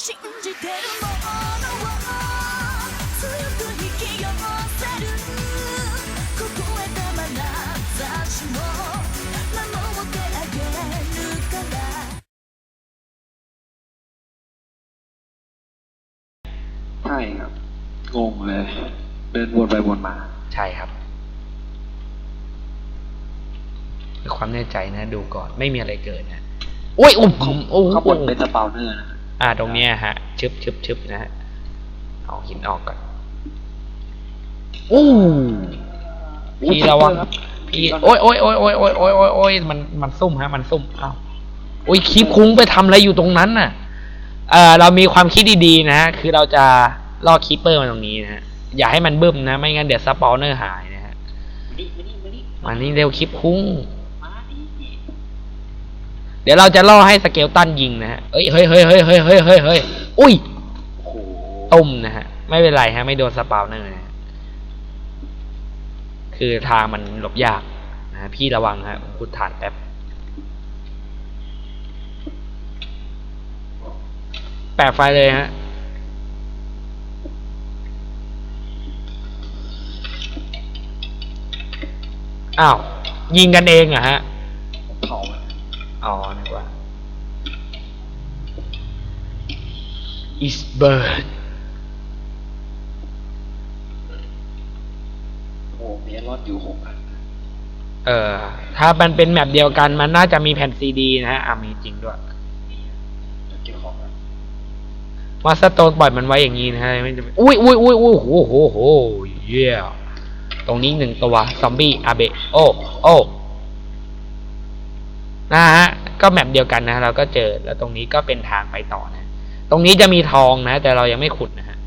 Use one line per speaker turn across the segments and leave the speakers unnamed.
信じてるものを強く引き寄せる凍えた眼差しも守ってあげるから
ใช่ครับ งงเลย เดินวนไปวนมา
ใช่ครับเพื่อความแน่ใจนะ ดูก่อนไม่มีอะไรเกิดนะโอ้ยอุ้มโอ้โห
ข้างบนเป็นสปาวเนอร์นะ
อ่าตรงเนี้ยฮะชึบชึบชึบนะฮะเอาหินออกก่อนอู้พี่ระวังพี่โอ้ยโอ้ยโอ้ยโอ้ยโอ้ยโอ้ยโอ้ยโอ้ยมันมันซุ่มฮะ มันซุ่มเอ้าโอ้ยคลิปคุ้งไปทำอะไรอยู่ตรงนั้นน่ะ เออเรามีความคิดดีๆนะฮะคือเราจะล่อคีปเปอร์มาตรงนี้นะฮะอย่าให้มันบึ้มนะ ไม่งั้นเดี๋ยวสปาวเนอร์หายนะฮะมานี่เร็วคลิปคุ้ง เดี๋ยวเราจะล่อให้สเกลตันยิงนะฮะเอ้ยเฮ้ยเฮ้ยเฮ้ยเฮ้ยเฮ้ยเฮ้ยเฮ้ยอุ้ย
โอ้โห
ตุ่มนะฮะ ไม่เป็นไรฮะ ไม่โดนสปาวเนอร์นะคือทางมันหลบยากนะฮะพี่ระวังฮะผมพูดฐานแป๊บ แปะไฟเลยฮะอ้าว ยิงกันเองอะฮะ
เผา
อ๋อนึกว่า is bird
โอ้โหเมียรอดอยู่หกอัน
เออ ถ้ามันเป็นแมปเดียวกัน มันน่าจะมีแผ่นซีดีนะฮะ อะมีจริงด้วย
เดี๋ยวเก็บของกัน
มาสโตนปล่อยมันไว้อย่างนี้นะฮะไม่จะอุ้ยอุ้ยอุ้ยอุ้ยโหโหโหเยี่ยตรงนี้หนึ่งตัว ซอมบี้อาเบะ โอ้ โอ้ นะฮะก็แมปเดียวกันนะเราก็เจอแล้วตรงนี้ก็เป็นทางไปต่อนะ ตรงนี้จะมีทองนะ แต่เรายังไม่ขุดนะฮะ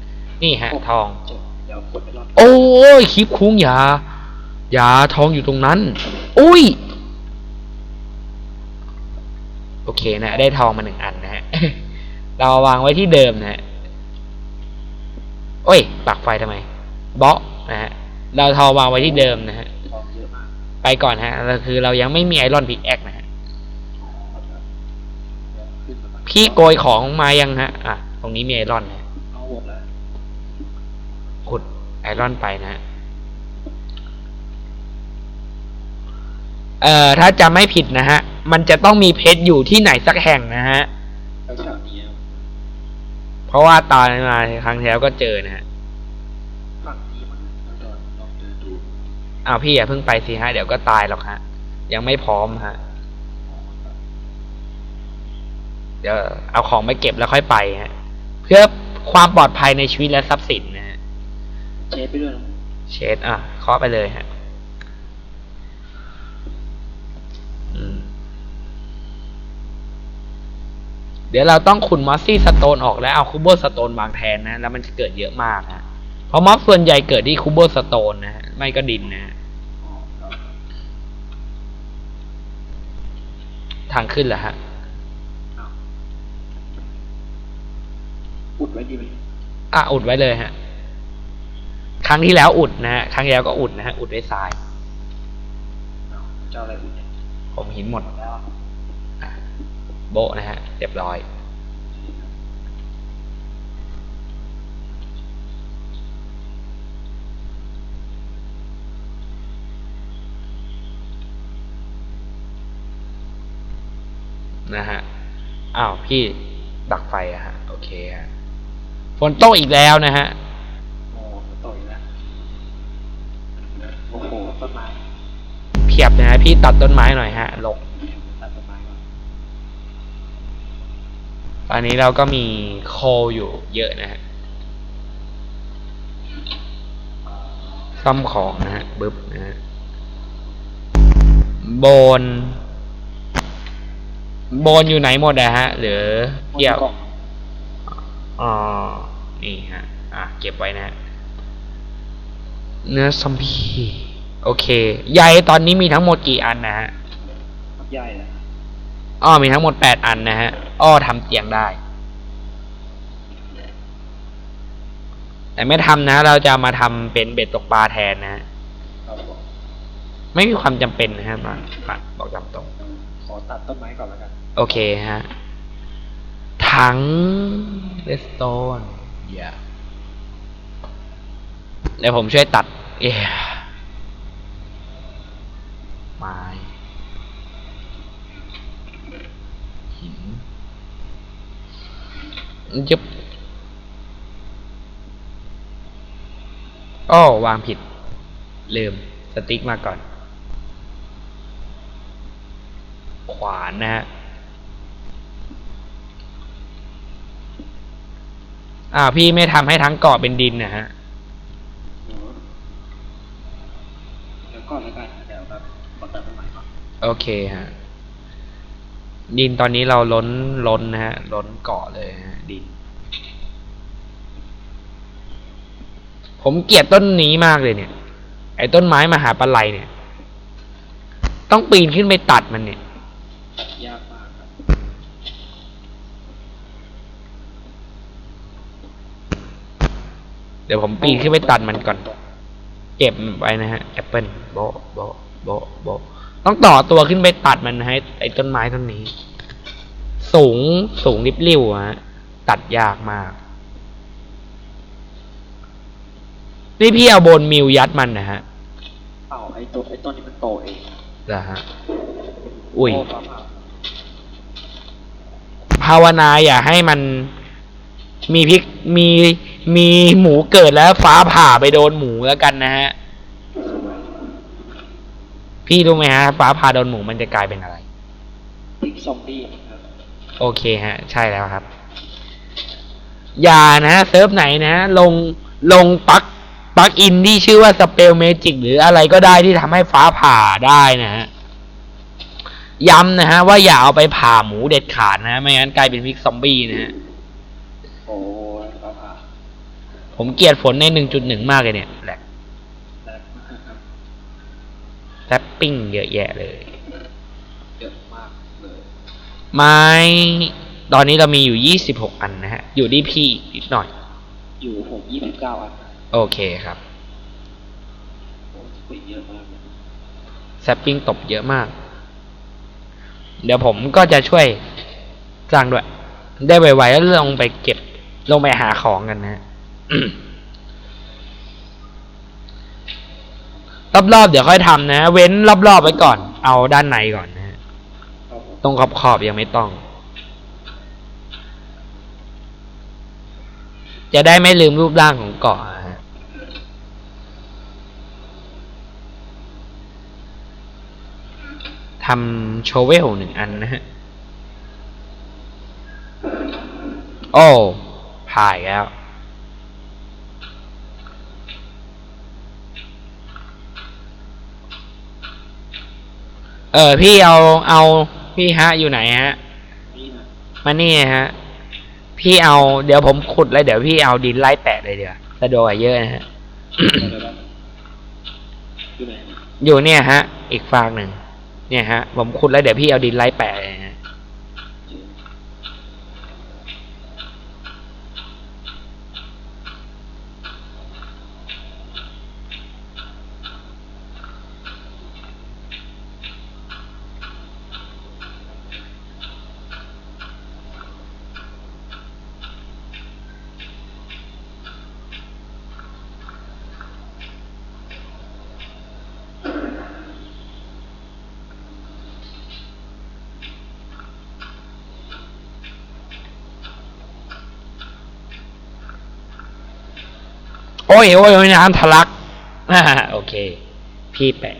นี่ฮะ ทอง
เจ็บเดี๋ยวกดไม่รอด
โอ้ยคลิปคุ้งอย่าอย่าทองอยู่ตรงนั้น อุ้ยโอเคนะ ได้ทองมาหนึ่งอันนะฮะ เราวางไว้ที่เดิมนะฮะ โอ้ย ปักไฟทำไมเบาะนะฮะ เราทองวางไว้ที่เดิมนะฮะ
ทองเยอะมาก
ไปก่อนฮะเราคือเรายังไม่มีไอรอนพิกแอคนะฮะ
เดี๋ยวขึ้นมาก่อน
พี่โกยของมายังฮะ อะ ตรงนี้มีไอรอนนะ
เอาหมดแล้ว
ขุดไอรอนไปนะฮะเอ่อ ถ้าจำไม่ผิดนะฮะ มันจะต้องมีเพชรอยู่ที่ไหนสักแห่งนะฮะ
แถวๆนี้
เพราะว่าตอนมาครั้งที่แล้วก็เจอนะฮะ
ฝั่งนี้มันเราจะลองเดินดู
อ้าวพี่อย่าเพิ่งไปสิฮะ เดี๋ยวก็ตายหรอกฮะ ยังไม่พร้อมฮะ เดี๋ยวเอาของไปเก็บแล้วค่อยไปฮะเพื่อความปลอดภัยในชีวิตและทรัพย์สินนะฮะ
เช็ดไปด้วยนะ
เชดอะเคาะไปเลยฮะอืมเดี๋ยวเราต้องขุดมอสซี่สโตนออกแล้วเอาคูโบสโตนวางแทนนะ แล้วมันจะเกิดเยอะมากฮะเพราะม็อบส่วนใหญ่เกิดที่คูโบสโตนนะฮะไม่ก็ดินนะฮะ
อ๋อครับ
ทางขึ้นเหรอฮะ
เอาอุด ไว้ดีไหม
อะอุดไว้เลยฮะ ครั้งที่แล้วอุดนะฮะ ครั้งที่แล้วก็อุดนะฮะ อุดด้วยทราย
เอาเจ้าอะไรอุดเนี่ย
ผมหินหมด
หมดแล้ว
อะโบะนะฮะ เรียบร้อยนะฮะ อ้าว พี่ดักไฟอะฮะ โอเคฮะ ฝนตกอีกแล้วนะฮะ
โอ้ต่อยแล้วโอ้โหต้นไม้
เพียบนะฮะพี่ตัดต้นไม้หน่อยฮะลก
ตัดต้นไม้ก่อน
ตอนนี้เราก็มีโคอยู่เยอะนะฮะซ่อมของนะฮะบึ๊บนะฮะโบน โบนอยู่ไหนหมดอะฮะ หรือเกี่ยว
กล่ อง
อ๋อนี่ฮะ อะ เก็บไว้นะฮะเนื้อซอมบี้โอเค ใยตอนนี้มีทั้งหมดกี่อันนะฮะ
ใหญ่นะ
อ้อมีทั้งหมดแปดอันนะฮะ อ้อทำเตียงได้ แต่ไม่ทำนะ เราจะมาทำเป็นเบ็ดตกปลาแทนนะฮะ
ครับผม
ไม่มีความจำเป็นนะฮะมามาบอกจำตรง
ขอตัดต้นไม้ก่อนแล้วกัน
โอเคฮะ ถังเลสโตนอย่าเดี๋ยวผมช่วยตัดเอ๊ะไม้หินยึบอ้อวางผิด ลืม สติ๊กมาก่อน ขวานนะฮะ อ่าวพี่ไม่ทำให้ทั้งเกาะเป็นดินนะฮะ
เดี๋ยวก่อนแล้วกันเดี๋ยวแบบขอเติมใหม่ก่อน
โอเคฮะ ดินตอนนี้เราล้นล้นนะฮะ ล้นเกาะเลยฮะ ดิน ผมเกลียดต้นนี้มากเลยเนี่ย ไอ้ต้นไม้มหาปลายเนี่ย ต้องปีนขึ้นไปตัดมันเนี่ย
ยากมากครับ
เดี๋ยวผมปีนขึ้นไปตัดมันก่อน เก็บมันไว้นะฮะแอปเปิลโบะโบะโบะโบะต้องต่อตัวขึ้นไปตัดมันนะฮะไอ้ต้นไม้ต้นนี้ สูงสูงริบลิ่วอะฮะตัดยากมากนี่พี่เอาโบนมิวยัดมันนะฮะ
เอ้าไอ้ตัวไอ้ต้นนี้มันโตเอง
นะฮะอุ้ย
โฟ้าผ่า
ภาวนาอย่าให้มันมีพริกมี มีหมูเกิดแล้วฟ้าผ่าไปโดนหมูแล้วกันนะฮะ
สวย
พี่รู้ไหมฮะ ฟ้าผ่าโดนหมูมันจะกลายเป็นอะไร
พริกซอมบี้ครับ
โอเคฮะ ใช่แล้วครับ อย่านะฮะเซิร์ฟไหนนะฮะลงลงปลั๊กปลั๊กอินที่ชื่อว่าสเปลเมจิกหรืออะไรก็ได้ที่ทำให้ฟ้าผ่าได้นะฮะ ย้ำนะฮะ ว่าอย่าเอาไปผ่าหมูเด็ดขาดนะฮะไม่งั้นกลายเป็นพริกซอมบี้นะฮะ
โอ้ยฟ้าผ่า
ผมเกลียดฝนในหนึ่งจุดหนึ่งมากเลยเนี่ยแหละ
แรงมากครับ
แรปปิ้งเยอะแยะเลย
เยอะมากเลย
ไม้ตอนนี้เรามีอยู่ยี่สิบหกอันนะฮะ อยู่ที่พี่นิดหน่อย
อยู่ผมยี่สิบเก้าอัน
โอเคครับ
โอ้ยเยอะมากเลย
แซปปิ้งตบเยอะมาก เดี๋ยวผมก็จะช่วยสร้างด้วย ได้ไวๆแล้วลงไปเก็บ ลงไปหาของกันนะฮะ รอบๆเดี๋ยวค่อยทำนะ เว้นรอบๆไว้ก่อน เอาด้านในก่อนนะฮะ
ครับผม
ตรงขอบๆยังไม่ต้อง จะได้ไม่ลืมรูปร่างของเกาะนะฮะทำโชเวลหนึ่งอันนะฮะ โอ้ผ่ายแล้ว เออ พี่เอาเอาพี่ฮะอยู่ไหนฮะ
นี่นะ
มานี่ฮะ พี่เอาเดี๋ยวผมขุดแล้วเดี๋ยวพี่เอาดินไล่แปะเลยเดี๋ยวสะดวกกว่าเยอะนะฮะ
เดี๋ยวๆอยู่ไหนนะ
อยู่เนี่ยฮะ อีกฟากหนึ่งเนี่ยฮะ ผมขุดแล้วเดี๋ยวพี่เอาดินไล่แปะเลยฮะ อ้ยโอ้ยโอ้ยน้ำทะลักอ่าโอเค พี่แปะ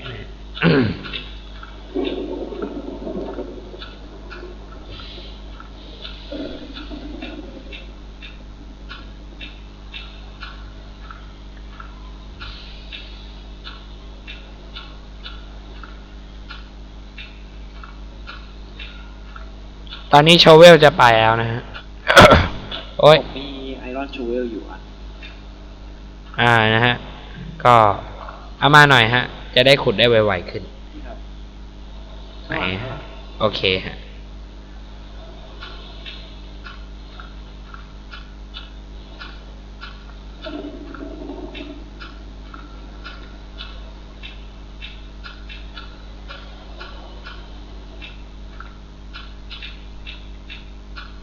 ตอนนี้โชเวลจะไปแล้วนะฮะ โอ้ย
มีไอรอนชเวลอยู่อัน
อ่านะฮะ ก็เอามาหน่อยฮะ จะได้ขุดได้ไวๆขึ้นไหนฮะโอเคฮะ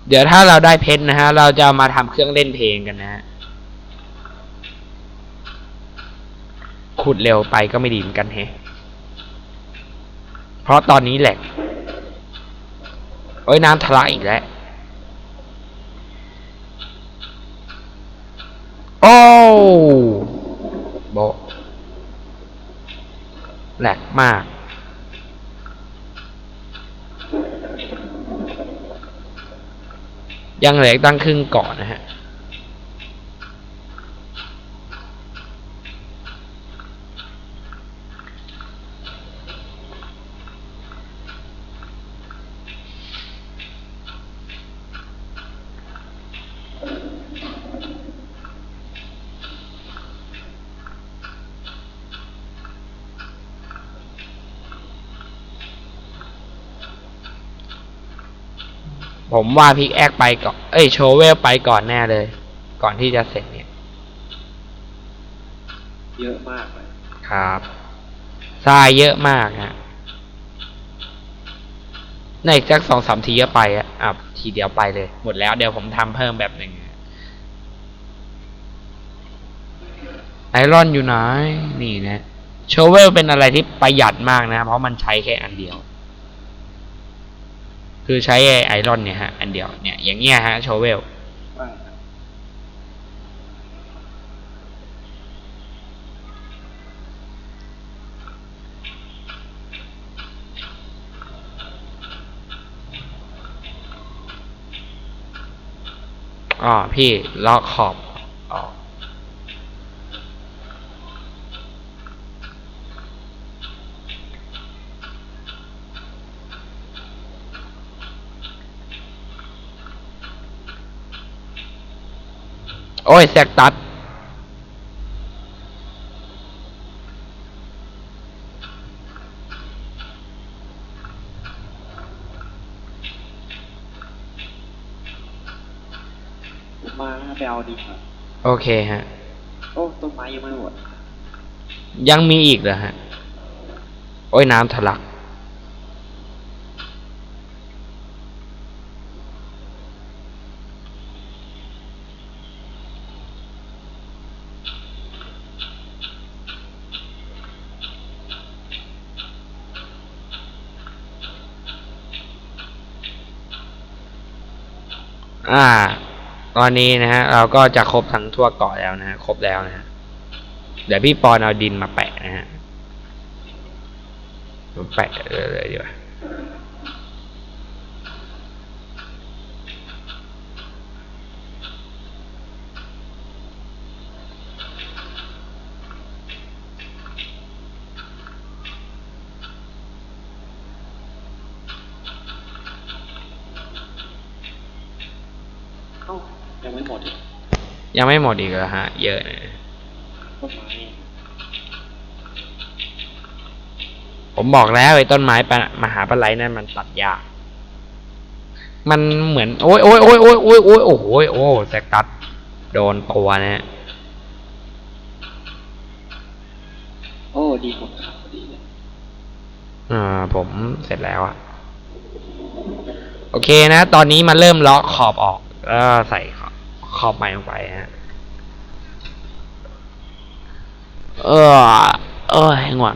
เดี๋ยวถ้าเราได้เพชรนะฮะ เราจะมาทำเครื่องเล่นเพลงกันนะฮะ ขุดเร็วไปก็ไม่ดีเหมือนกันเฮะ เพราะตอนนี้แหลกโอ้ยน้ำทะลักอีกแล้ว โอ้โบแหลกมาก ยังเหลือตั้งครึ่งเก่อนนะฮะ ผมว่าพิกแอคไปก่อน เอ้ยโชเวลไปก่อนแน่เลย ก่อนที่จะเสร็จเนี่ย
เยอะมากเลย
ครับทรายเยอะมากฮะในอีกสักสองสามทีก็ไปอะอะทีเดียวไปเลย หมดแล้วเดี๋ยวผมทำเพิ่มแบบหนึ่งไอรอนอยู่ไหนนี่นะโชเวลเป็นอะไรที่ประหยัดมากนะ เพราะมันใช้แค่อันเดียว คือใช้ไอรอนเนี่ยฮะ อันเดียวเนี่ยอย่างเงี้ยฮะโชเวล
ว่าครับ
อ๋อพี่ลอกขอบ อ้ยแซกตัด
ผมมาไปเอาดินครับ
โอเคฮะ
โอ้ต้นไม้ยังไม่หมด
ยังมีอีกเหรอฮะ โอ้ยน้ำทะลัก อ่า ตอนนี้นะฮะ เราก็จะครบทั้งทั่วเกาะแล้วนะฮะ ครบแล้วนะฮะ เดี๋ยวพี่ปอนเอาดินมาแปะนะฮะ แปะเลยดีกว่า
เอ้ายังไม่ หมดอีก
ยังไม่หมดอีกเหรอฮะ เยอะนะ
ต้นไม้
ผมบอกแล้วไอ้ต้นไม้ปะมหาปลาไหลนั่นมันตัดยาก มันเหมือน โอ้ยโอ้ยโอ้ยโอ้ยโอ้ยโอ้ยโอ้โหโอ้แซกตัดโดนตัวนะฮะ
โอ้ดีหมดครับพอดีเลย
อ่า ผมเสร็จแล้วอะโอเคนะ ตอนนี้มาเริ่มเลาะขอบออก แล้วก็ใส่ ขอบขอบใหม่ลงไปฮะเออเออง่วง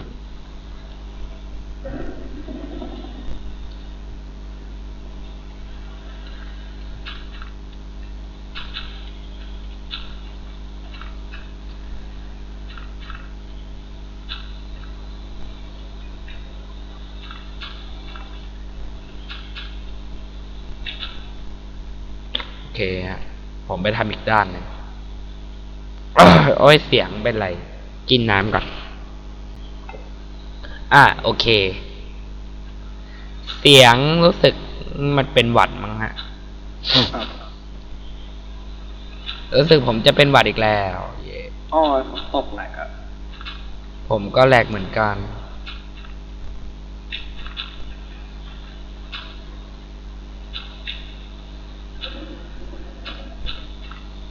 โอเคฮะ ผมไปทำอีกด้านหนึ่งโอ้ยเสียงเป็นไร กินน้ำก่อน อะโอเค เสียงรู้สึกมันเป็นหวัดมั้งฮะ
ครับ
รู้สึกผมจะเป็นหวัดอีกแล้วเย่
อ้อฝนตกแหละครับ
ผมก็แหลกเหมือนกัน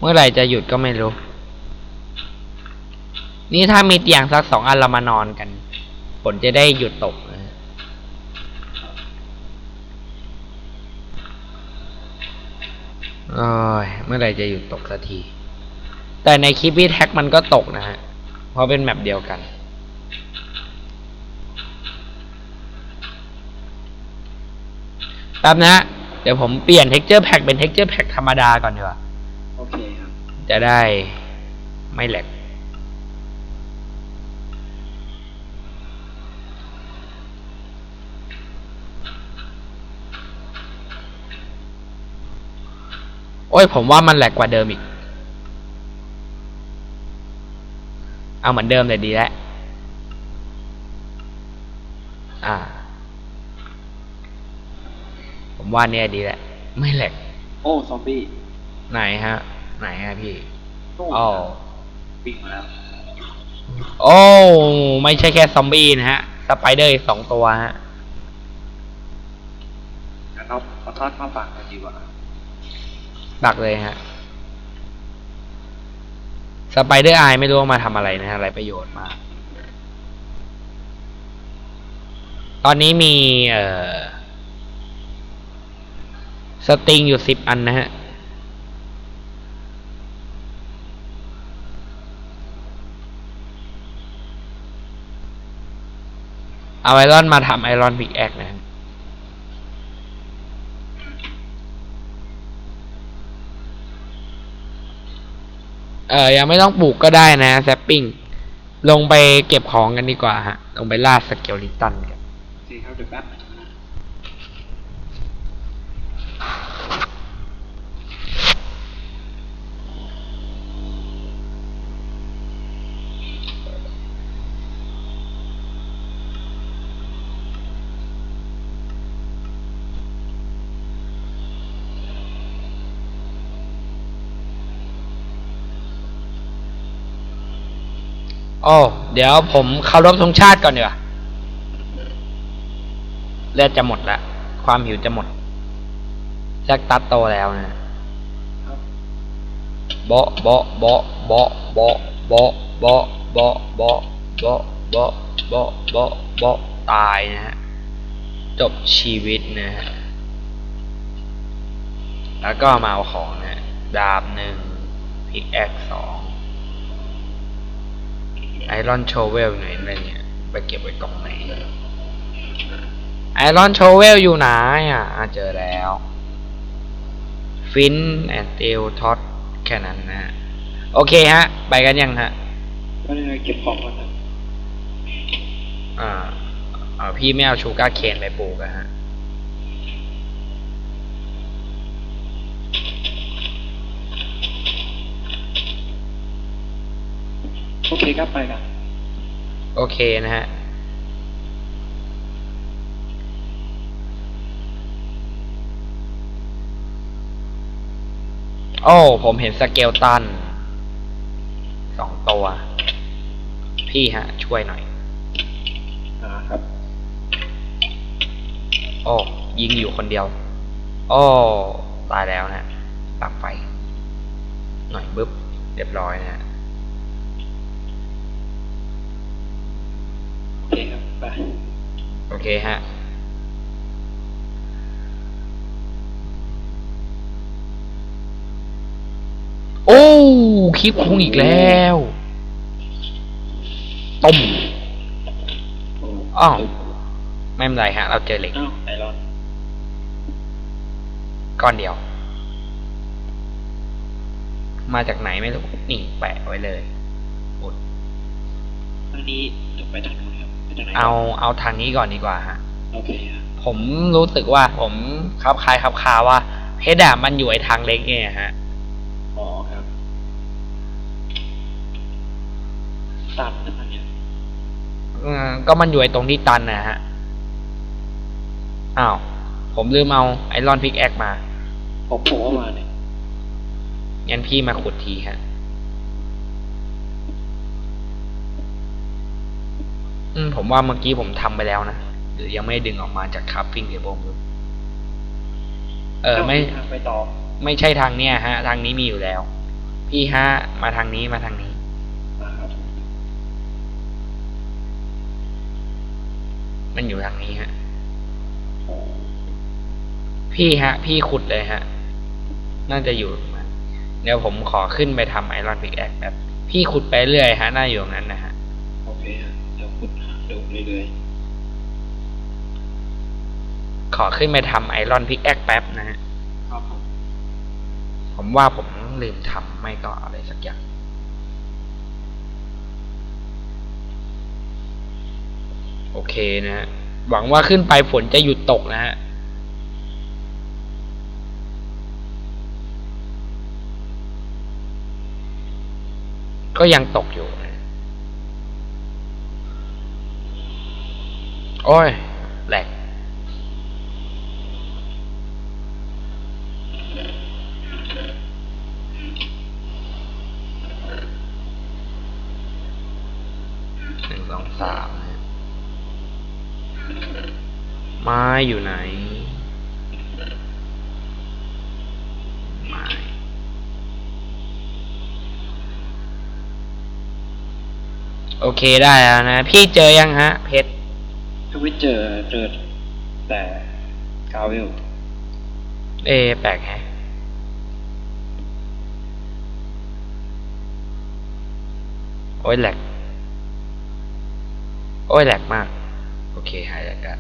มื่อไหร่จะหยุดก็ไม่รู้ นี่ถ้ามีเตียงสักสองอันเรามานอนกันฝนจะได้หยุดตกโอ้ยเมื่อไหร่จะหยุดตกสักที แต่ในคลิปพี่แท็กมันก็ตกนะฮะ เพราะเป็นแมปเดียวกันแป๊บนะ เดี๋ยวผมเปลี่ยน texture pack เป็น texture pack ธรรมดาก่อนดีกว่า
โอเคครับ
จะได้ไม่แหลก โอ้ยผมว่ามันแหลกกว่าเดิมอีก เอาเหมือนเดิมเลยดีแล้วอ่า ผมว่าเนี่ยดีแล้วไม่แหลก
โอ้ ซอมบี้
ไหนฮะ ไหนฮะพี่
โอ้
อ๋อ
วิ่งมาแล้ว
โอ้ไม่ใช่แค่ซอมบี้นะฮะ สไปเดอร์อีกสองตัวฮะ
งั้นเอาเอาทอดมาฝากกันดีกว่า
ดักเลยฮะ สไปเดอร์ไอไม่รู้ว่ามาทำอะไรนะฮะอะไรประโยชน์มาก ตอนนี้มี เอ่อ สตริงอยู่สิบอันนะฮะ เอาไอรอนมาทำไอรอนพิกแอคนะฮะเออยังไม่ต้องปลูกก็ได้นะแซปปิ้ง ลงไปเก็บของกันดีกว่าฮะ ลงไปล่าสเกลลิตันกัน
โอเคครับเดี๋ยวแป๊บนึงนะ
โอ้เดี๋ยวผมเคารพธงชาติก่อนดีกว่าเลือดจะหมดละ ความหิวจะหมดแจ็คตัดโตแล้วนะ
ครับ
โบะโบะโบะโบะโบะโบะโบะโบะโบะโบะโบะโบะโบะโบะตายนะฮะจบชีวิตนะฮะแล้วก็มาเอาของนะฮะดาบหนึ่งพิกแอคสอง ไอรอนโชเวลไหนอะไรเนี่ยไปเก็บไว้กล่องไหนไอรอนโชเวลอยู่ไหนอะอะเจอแล้ว ฟินแอนเตลท็อตแค่นั้นนะฮะโอเคฮะ ไปกันยังฮะ
ก็เลยเก็บของก่อนนะ
อ่าอ่าพี่ไม่เอาชูการ์เคนไปปลูกอะฮะ
โอเคครับไปกัน
โอเคนะฮะโอ้ผมเห็นสเกลตันสองตัว พี่ฮะ ช่วยหน่อย
อ่าครับ
โอ้ยิงอยู่คนเดียว โอ้ ตายแล้วนะปักไฟ หน่อยบึ๊บ เรียบร้อยนะฮะ
โอเคครับไป
โอเคฮะโอ้คลิปคุงอีกแล้วต้ม
โอ้
อ้าวไม่เป็นไรฮะ เราเจอเหล็ก
อ้าวไอรอน
ก้อนเดียว มาจากไหนไม่รู้ นี่แปะไว้เลยอุด
ทางนี้เดี๋ยวไปทางนู้น ครับไปทางไหน
เอาเอาทางนี้ก่อนดีกว่าฮะ
โอเคครับ
ผมรู้สึกว่าผมคลับคล้ายคลับคาว่าเพชรอะมันอยู่ไอทางเล็กเนี่ยฮะ
อ๋อครับตัดนะทางเนี้ย
อืมก็มันอยู่ไอตรงที่ตันนะฮะอ้าวผมลืมเอาไอรอนพิกแอคมา
ผมผมเอามาเนี่ย
งั้นพี่มาขุดทีฮะ อืม ผมว่าเมื่อกี้ผมทำไปแล้วนะหรือยังไม่ดึงออกมาจากคัพฟิ้งเทเบิลเออไม่
ทางไปต่อ
ไม่ใช่ทางเนี้ยฮะ ทางนี้มีอยู่แล้ว พี่ฮะ มาทางนี้มาทางนี้
มาครับ
มันอยู่ทางนี้ฮะ
โอ้
พี่ฮะ พี่ขุดเลยฮะ น่าจะอยู่ตรงนั้นเดี๋ยวผมขอขึ้นไปทำไอรอนพิกแอคแบบพี่ขุดไปเรื่อยฮะ น่าอยู่ตรงนั้นนะฮะ
เรื่อย
ขอขึ้นไปทำไอรอนพิกแอคแป๊บนะฮะ
ๆครับผม
ผมว่าผมลืมทำไม่ก็อะไรสักอย่าง โอเคนะฮะหวังว่าขึ้นไปฝนจะหยุดตกนะฮะก็ยังตกอยู่นะ โอ้ยแหลกหนึ่งสองสามนะไม้อยู่ไหน ไม้ โอเคได้แล้วนะ พี่เจอยังฮะ เพชร
ถ้าไม่เจอเจอแต่กาเวล
เอ แปลกแฮะโอ้ยแหลก โอ้ยแหลกมาก โอเค หายแล้วกัน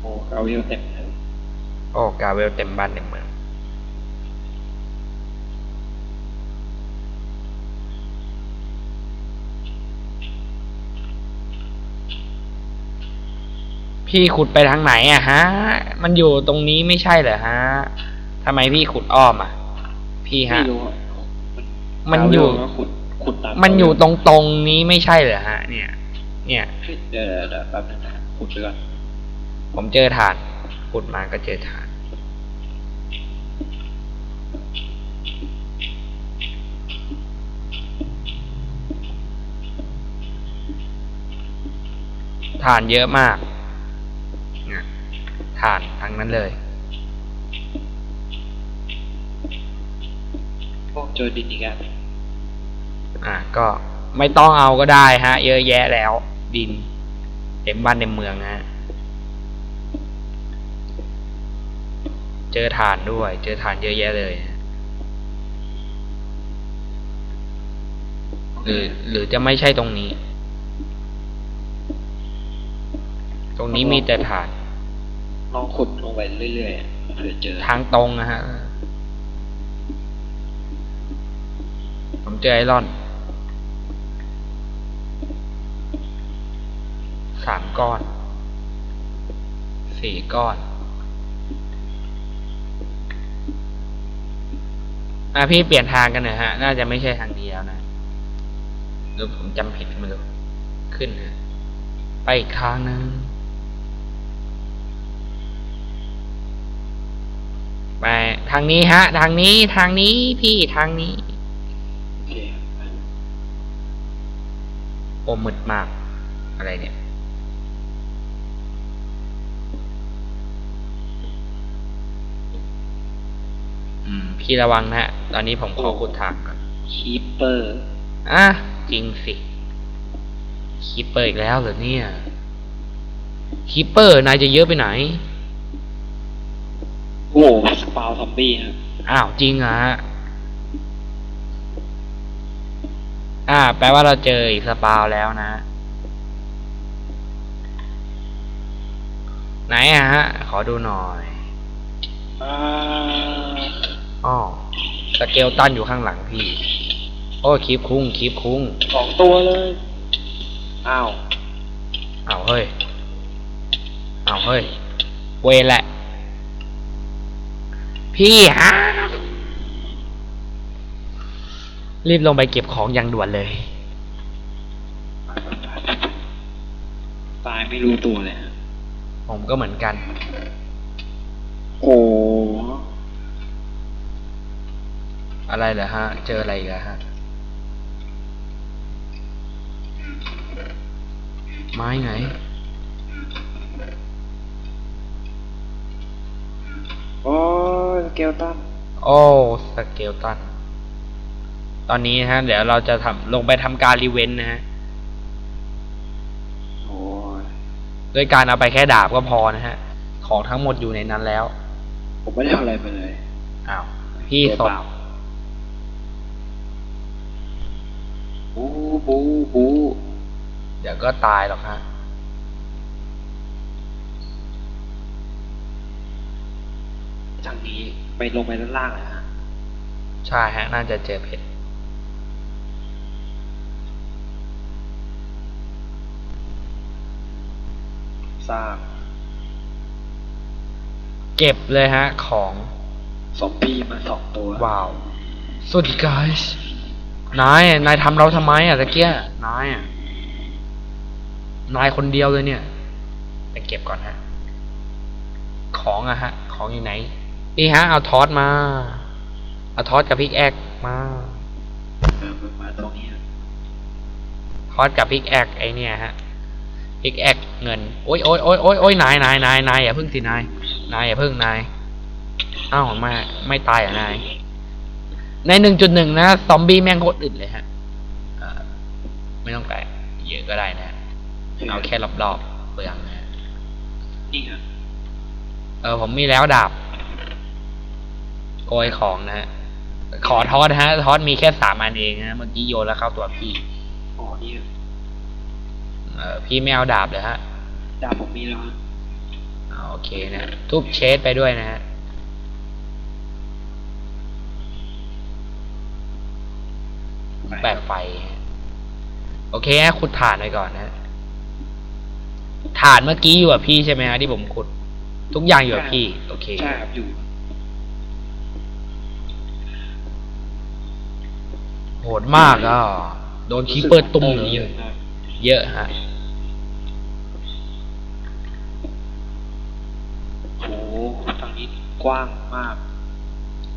โอ้กาเวลเต็มเลย
โอ้กาเวลเต็มบ้านเต็มเมือง พี่ขุดไปทางไหนอะฮะ มันอยู่ตรงนี้ไม่ใช่เหรอฮะทำไมพี่ขุดอ้อมอะพี่ฮะ
ไม่รู้อะ
มันอยู่
กาเวลก็ขุดขุดตาม
มันอยู่ตรงตรงๆนี้ไม่ใช่เหรอฮะ เนี่ย เนี่ย
เฮ้ยเดี๋ยวเดี๋ยวเดี๋ยวแป๊บนึงนะขุดไปก่อน
ผมเจอฐาน ขุดมาก็เจอฐาน ฐานเยอะมากเนี่ย ฐานทั้งนั้นเลย
โอ้เจอดินอีกแล้ว
อะก็ไม่ต้องเอาก็ได้ฮะ เยอะแยะแล้ว ดิน เต็มบ้านเต็มเมืองฮะ เจอฐานด้วย เจอฐานเยอะแยะเลยฮะหรือหรือจะไม่ใช่ตรงนี้ ตรงนี้มีแต่ฐาน
ลองขุดลงไปเรื่อยๆเผื่อเจอ
ทางตรงนะฮะ ผมเจอไอรอนสามก้อน สี่ก้อน อะพี่เปลี่ยนทางกันหน่อยฮะ น่าจะไม่ใช่ทางนี้แล้วนะหรือผมจำผิดไม่รู้ ขึ้นฮะ ไปอีกทางหนึง ไปทางนี้ฮะ ทางนี้ทางนี้พี่ทางนี้
โอเคครับ
โอมึดมาก อะไรเนี่ย อืม พี่ระวังนะฮะ ตอนนี้ผมขอขุดทางก่อน
คีปเปอร์
อะจริงสิคีปเปอร์อีกแล้วเหรอเนี่ยคีปเปอร์นายจะเยอะไปไหน
โอ้สปาวซอมบี้ครับ
อ้าวจริงเหรอฮะอ่า แปลว่าเราเจออีกสปาวแล้วนะ ไหนอะฮะ ขอดูหน่อย
อ่า
อ๋อสเกลตันอยู่ข้างหลังพี่ โอ้คลิปคุ้งคลิปคุ้ง
สองตัวเลย อ้าว
อ้าวเฮ้ย อ้าวเฮ้ย เวรแหละ พี่ฮะรีบลงไปเก็บของอย่างด่วนเลย
ตายไม่รู้ตัวเลยฮะ
ผมก็เหมือนกัน
โอ้
อะไรเหรอฮะ เจออะไรอีกแล้วฮะ ไม้ไหน
โอ้ยส เกลตัน
โอ้สเกลตันตอนนี้นะฮะ เดี๋ยวเราจะทำลงไปทำการรีเวนต์นะฮะ
โอ้ย
ด้วยการเอาไปแค่ดาบก็พอนะฮะ ของทั้งหมดอยู่ในนั้นแล้ว
ผมไม่ได้ทำอะไรไปเลย
อ้าว พี่ส
ตัว
ด
เปล่าบูบูบู
เดี๋ยวก็ตายหรอกฮะ
ทางนี้ไปลงไปด้านล่างเลยฮะ
ใช่ฮะน่าจะเจอเพชร
สร้าง
เก็บเลยฮะ ของ
ซอมบี้มาสองตัว
ว้าวสวัสดี guys นายอะนายทำเราทำไมอะตะเกียนายอะนายคนเดียวเลยเนี่ย ไปเก็บก่อนฮะ ของอะฮะ ของอยู่ไหน นี่ฮะ เอาทอสมา เอาทอสกับพริกแอกมา
เออมันมาตรงนี้อะ
ทอสกับพริกแอกไอเนี่ยฮะพริกแอกเงิน โอ้ยโอ้ยโอ้ยโอ้ยโอ้ยนายนายนายนายอย่าพึ่งสินาย นายอย่าพึ่งนายอ้าวไม่ไม่ตายอะนาย ในหนึ่งจุดหนึ่งนะซอมบี้แม่งโคตรอึดเลยฮะเอ่อไม่ต้องแปะเยอะก็ได้นะ เอาแค่รอบๆเปลืองนะฮะ
นี่ฮะ
เออผมมีแล้วดาบ โกยของนะฮะ ขอทอสนะฮะ ทอสมีแค่สามอันเองนะ เมื่อกี้โยนแล้วเข้าตัวพี่
อ๋อนี่
เออพี่ไม่เอาดาบเลยฮะ
ดาบผมมีแล้วฮะ
อ่าโอเคนะ ทุบเชสไปด้วยนะฮะแปะไฟฮะโอเคฮะขุดถ่านไปก่อนนะฮะถ่านเมื่อกี้อยู่กับพี่ใช่ไหมฮะที่ผมขุด ทุกอย่างอยู่กับพี่ โอเค
ใช่ครับอยู่
หดมากอะโดนคีเปิดตุ่มเลย
เยอะมาก
เยอะฮะ
โอ้โหทางนี้กว้างมาก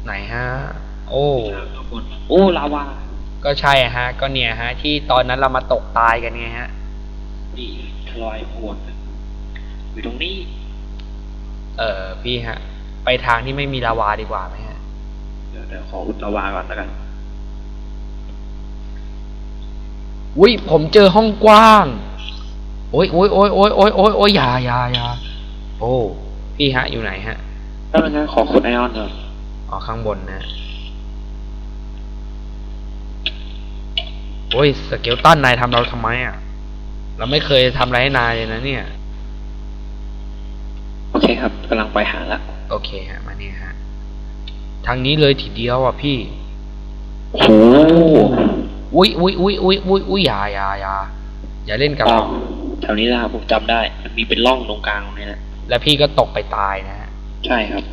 ไหนฮะ โอ้
ข้างบนโอ้ลาวา
ก็ใช่ฮะ ก็เนี่ยฮะ ที่ตอนนั้นเรามาตกตายกันไงฮะ
นี่ทลอยโหดอยู่ตรงนี้
เออพี่ฮะ ไปทางที่ไม่มีลาวาดีกว่าไหมฮะ
เดี๋ยวเดี๋ยวขออุดลาวาก่อนแล้วกัน
อุ้ยผมเจอห้องกว้าง โอ้ยโอ้ยโอ้ยโอ้ยโอ้ยโอ้ยโอ้ยอยาอยาอยาโอ้พี่ฮะอยู่ไหนฮะ
ถ้าเป็นงั้นขอขุดไอออนเถอะ
อ๋อข้างบนนะโอ้ยสเกลตันนายทำเราทำไมอะ เราไม่เคยทำอะไรให้นายเลยนะเนี่ย
โอเคครับกำลังไปหาละ
โอเคฮะ มาเนี่ยฮะ ทางนี้เลยทีเดียวอะพี่
โอ้โห
อุ้ยอุ้ยอุ้ยอุ้ยอุ้ยอุ้ยอย่าอย่าอย่าอย่าเล่นกับ
อ้า
เรา
วแถวนี้นะครับผมจำได้มันมีเป็นร่องตรงกลางตรงนี้แหละ
แล้วพี่ก็ตกไปตายนะฮะ
ใช่ครับ